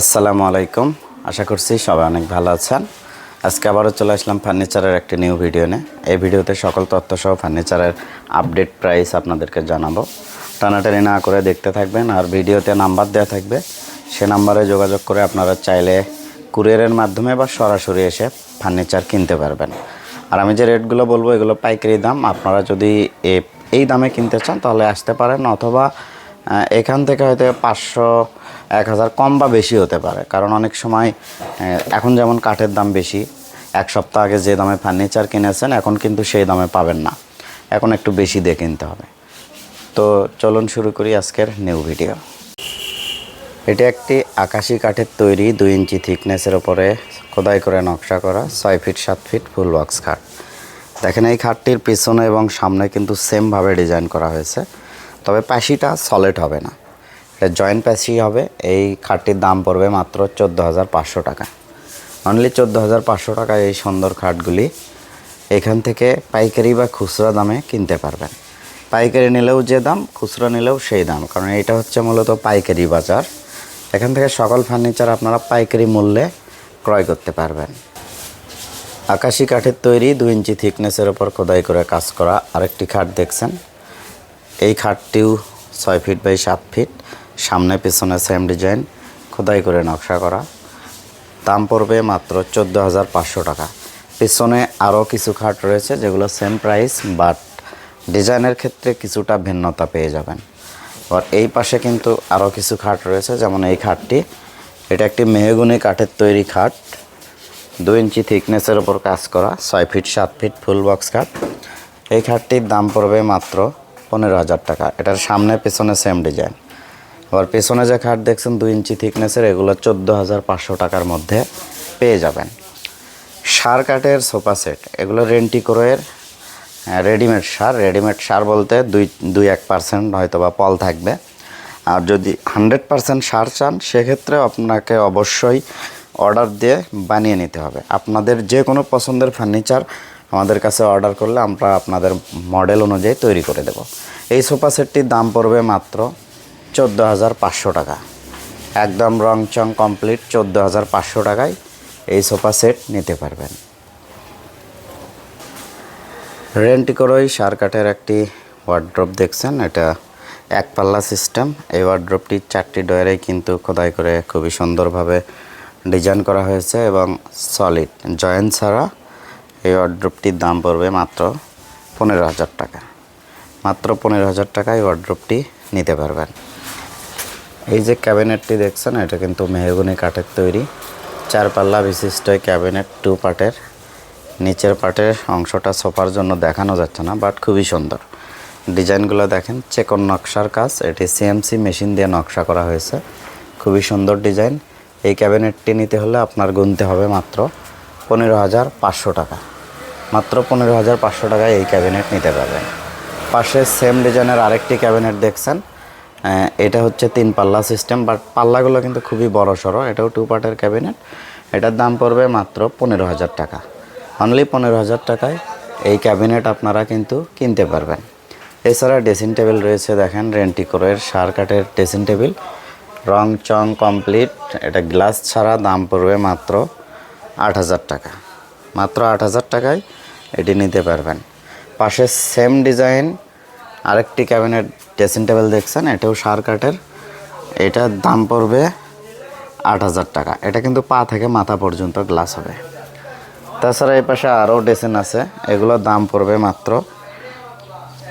আসসালামু আলাইকুম। আশা করছি সবাই অনেক ভালো আছেন। আজকে আবারও চলে আসলাম ফার্নিচারের একটি নিউ ভিডিও নিয়ে। এই ভিডিওতে সকল তথ্য সহ ফার্নিচারের আপডেট প্রাইস আপনাদেরকে জানাব। টানাটানি না করে দেখতে থাকবেন আর ভিডিওতে নাম্বার দেওয়া থাকবে। সে নাম্বারে যোগাযোগ করে আপনারা চাইলে কুরিয়ারের মাধ্যমে বা সরাসরি এসে ফার্নিচার কিনতে পারবেন। আর আমি যে রেটগুলো বলব, এগুলো পাইকারি দাম। আপনারা যদি এই দামে কিনতে চান, তাহলে আসতে পারেন অথবা এখান থেকে হয়তো পাঁচশো, এক হাজার কম বা বেশি হতে পারে। কারণ অনেক সময় এখন যেমন কাঠের দাম বেশি, এক সপ্তাহ আগে যে দামে ফার্নিচার কিনেছেন, এখন কিন্তু সেই দামে পাবেন না। এখন একটু বেশি দিয়ে কিনতে হবে। তো চলুন শুরু করি আজকের নিউ ভিডিও এটি একটি আকাশি কাঠের তৈরি দুই ইঞ্চি থিকনেসের ওপরে খোদাই করে নকশা করা ছয় ফিট সাত ফিট ফুল বক্স খাট। দেখেন এই খাটটির পিছনে এবং সামনে কিন্তু সেমভাবে ডিজাইন করা হয়েছে। তবে প্যাশিটা সলিড হবে না। এটা জয়েন্ট প্যাশি হবে। এই খাটটির দাম পড়বে মাত্র চোদ্দ হাজার পাঁচশো টাকা। অনলি চোদ্দ হাজার পাঁচশো টাকায় এই সুন্দর খাটগুলি এখান থেকে পাইকারি বা খুচরা দামে কিনতে পারবেন। পাইকারি নিলেও যে দাম, খুচরা নিলেও সেই দাম। কারণ এটা হচ্ছে মূলত পাইকারি বাজার। এখান থেকে সকল ফার্নিচার আপনারা পাইকারি মূল্যে ক্রয় করতে পারবেন। আকাশি কাঠের তৈরি দু ইঞ্চি থিকনেসের ওপর খোদাই করে কাজ করা আরেকটি খাট দেখছেন। এই খাটটিও ছয় ফিট বাই সাত ফিট। সামনে পিছনে সেম ডিজাইন খোদাই করে নকশা করা। দাম পড়বে মাত্র চোদ্দ হাজার পাঁচশো টাকা। পিছনে আরও কিছু খাট রয়েছে যেগুলো সেম প্রাইস বাট ডিজাইনের ক্ষেত্রে কিছুটা ভিন্নতা পেয়ে যাবেন। আর এই পাশে কিন্তু আরও কিছু খাট রয়েছে, যেমন এই খাটটি। এটা একটি মেহগুনি কাঠের তৈরি খাট। দুই ইঞ্চি থিকনেসের ওপর কাজ করা, ছয় ফিট সাত ফিট ফুল বক্স খাট। এই খাটটির দাম পড়বে মাত্র পনেরো হাজার টাকা। এটার সামনে, পেছনে সেম ডিজাইন আবার পেছনে যে খাট দেখছেন, দুই ইঞ্চি থিকনেসের এগুলো চোদ্দ হাজার পাঁচশো টাকার মধ্যে পেয়ে যাবেন। সার কাঠের সোফা সেট, এগুলো রেন্টি ক্রোয়ের রেডিমেড সার। রেডিমেড সার বলতে দুই দুই এক পার্সেন্ট হয়তো বা পল থাকবে। আর যদি হান্ড্রেড পার্সেন্ট সার চান, সেক্ষেত্রে আপনাকে অবশ্যই অর্ডার দিয়ে বানিয়ে নিতে হবে। আপনাদের যে কোনো পছন্দের ফার্নিচার আমাদের কাছে অর্ডার করলে আমরা আপনাদের মডেল অনুযায়ী তৈরি করে দেব। এই সোফা সেটটির দাম পড়বে মাত্র চোদ্দ হাজার পাঁচশো টাকা। একদম রং চং কমপ্লিট চোদ্দ হাজার পাঁচশো টাকায় এই সোফা সেট নিতে পারবেন। রেন্টি করেই সার কাঠের একটি ওয়ার্ড্রপ দেখছেন, এটা এক পাল্লা সিস্টেম এই ওয়ার্ড্রপটি চারটি ডয়ারে কিন্তু খোদাই করে খুবই সুন্দরভাবে ডিজাইন করা হয়েছে এবং সলিড জয়েন্ট ছাড়া এই ওয়ার্ড্রপটির দাম পড়বে মাত্র পনেরো হাজার টাকা। মাত্র পনেরো হাজার টাকায় ওয়ার্ড্রপটি নিতে পারবেন। এই যে ক্যাবিনেটটি দেখছেন, এটা কিন্তু মেহগুনি কাঠের তৈরি। চার পাল্লা বিশিষ্ট ক্যাবিনেট টু পার্টের নিচের পার্টের অংশটা সোফার জন্য দেখানো যাচ্ছে না বাট খুবই সুন্দর। ডিজাইনগুলো দেখেন, চেকন নকশার কাজ, এটি সিএমসি মেশিন দিয়ে নকশা করা হয়েছে। খুবই সুন্দর ডিজাইন। এই ক্যাবিনেটটি নিতে হলে আপনার গুনতে হবে মাত্র পনেরো হাজার পাঁচশো টাকা। মাত্র পনেরো হাজার পাঁচশো টাকায় এই ক্যাবিনেট নিতে পারবেন। পাশে সেম ডিজাইনের আরেকটি ক্যাবিনেট দেখছেন। এটা হচ্ছে তিন পাল্লা সিস্টেম, বাট পাল্লাগুলো কিন্তু খুবই বড় সড়ো, এটাও টু পার্টের ক্যাবিনেট। এটার দাম পড়বে মাত্র পনেরো হাজার টাকা। অনলি পনেরো হাজার টাকায় এই ক্যাবিনেট আপনারা কিন্তু কিনতে পারবেন। এছাড়া ড্রেসিং টেবিল রয়েছে, দেখেন, রেন্টিকোরের সার কাঠের ড্রেসিং টেবিল রং, চং কমপ্লিট এটা গ্লাস ছাড়া দাম পড়বে মাত্র আট হাজার টাকা। মাত্র আট হাজার টাকায় এটি নিতে পারবেন। পাশে সেম ডিজাইন আরেকটি ক্যাবিনেট ড্রেসিং টেবিল দেখছেন, এটাও সার কাঠের। এটার দাম পড়বে আট হাজার টাকা। এটা কিন্তু পা থেকে মাথা পর্যন্ত গ্লাস হবে। তাছাড়া এই পাশে আরও ড্রেসিং আছে, এগুলোর দাম পড়বে মাত্র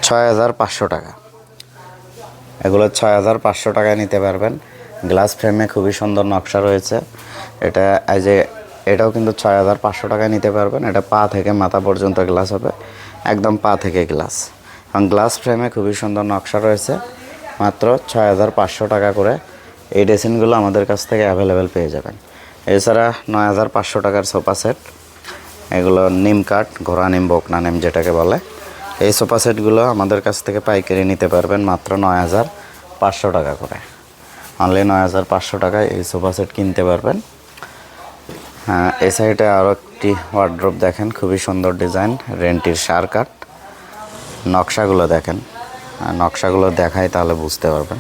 ছয় হাজার পাঁচশো টাকা। এগুলো ছয় হাজার পাঁচশো টাকায় নিতে পারবেন। গ্লাস ফ্রেমে খুবই সুন্দর নকশা রয়েছে। এটা এই যে এটাও কিন্তু ছয় হাজার পাঁচশো টাকায় নিতে পারবেন। এটা পা থেকে মাথা পর্যন্ত গ্লাস হবে। একদম পা থেকে গ্লাস। এবং গ্লাস ফ্রেমে খুবই সুন্দর নকশা রয়েছে। মাত্র ছয় হাজার পাঁচশো টাকা করে এই ড্রেসিনগুলো আমাদের কাছ থেকে অ্যাভেলেবেল পেয়ে যাবেন। এছাড়া নয় হাজার পাঁচশো টাকার সোফা সেট। এগুলো নিম কাঠ, ঘোড়া নিম, বকনা নিম যেটাকে বলে। এই সোফা সেটগুলো আমাদের কাছ থেকে পাইকারি নিতে পারবেন মাত্র নয় হাজার পাঁচশো টাকা করে। অনলি নয় হাজার পাঁচশো টাকায় এই সোফা সেট কিনতে পারবেন। এই সাইডে আরও একটি ওয়ার্ড্রপ দেখেন, খুবই সুন্দর ডিজাইন রেন্টির সার কাঠ। নকশাগুলো দেখেন নকশাগুলো দেখাই তাহলে বুঝতে পারবেন।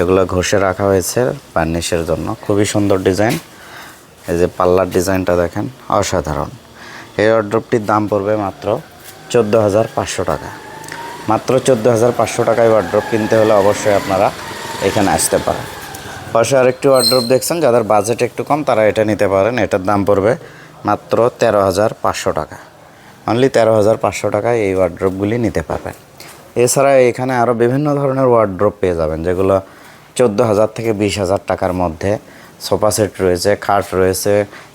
এগুলো ঘষে রাখা হয়েছে বার্নিশের জন্য, খুবই সুন্দর ডিজাইন এই যে পাল্লার ডিজাইনটা দেখেন, অসাধারণ। এই ওয়ার্ড্রপটির দাম পড়বে মাত্র চোদ্দ হাজার পাঁচশো টাকা। মাত্র চোদ্দ হাজার পাঁচশো টাকায় ওয়ার্ড্রপ কিনতে হলে অবশ্যই আপনারা এখানে আসতে পারেন। পাশে আরেকটি ওয়ার্ড্রপ দেখছেন, যাদের বাজেট একটু কম, তারা এটা নিতে পারেন। এটার দাম পড়বে মাত্র তেরো হাজার পাঁচশো টাকা। অনলি তেরো হাজার পাঁচশো টাকায় এই ওয়ার্ড্রপগুলি নিতে পারবেন। এছাড়া এখানে আরও বিভিন্ন ধরনের ওয়ার্ড্রপ পেয়ে যাবেন, যেগুলো চোদ্দ হাজার থেকে বিশ হাজার টাকার মধ্যে। সোফা সেট রয়েছে, খাট রয়েছে,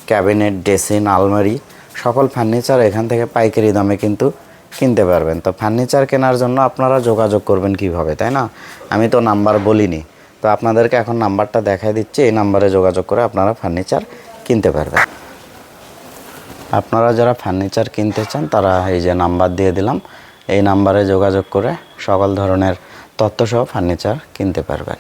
ক্যাবিনেট, ড্রেসিং, আলমারি, সকল ফার্নিচার এখান থেকে পাইকারি দামে কিন্তু কিনতে পারবেন। তো ফার্নিচার কেনার জন্য আপনারা যোগাযোগ করবেন কীভাবে, তাই না? আমি তো নাম্বার বলিনি। তো আপনাদেরকে এখন নাম্বারটা দেখাই দিচ্ছি, এই নাম্বারে যোগাযোগ করে আপনারা ফার্নিচার কিনতে পারবেন। আপনারা যারা ফার্নিচার কিনতে চান, তারা এই যে নাম্বার দিয়ে দিলাম, এই নাম্বারে যোগাযোগ করে সকল ধরনের তথ্যসহ ফার্নিচার কিনতে পারবেন।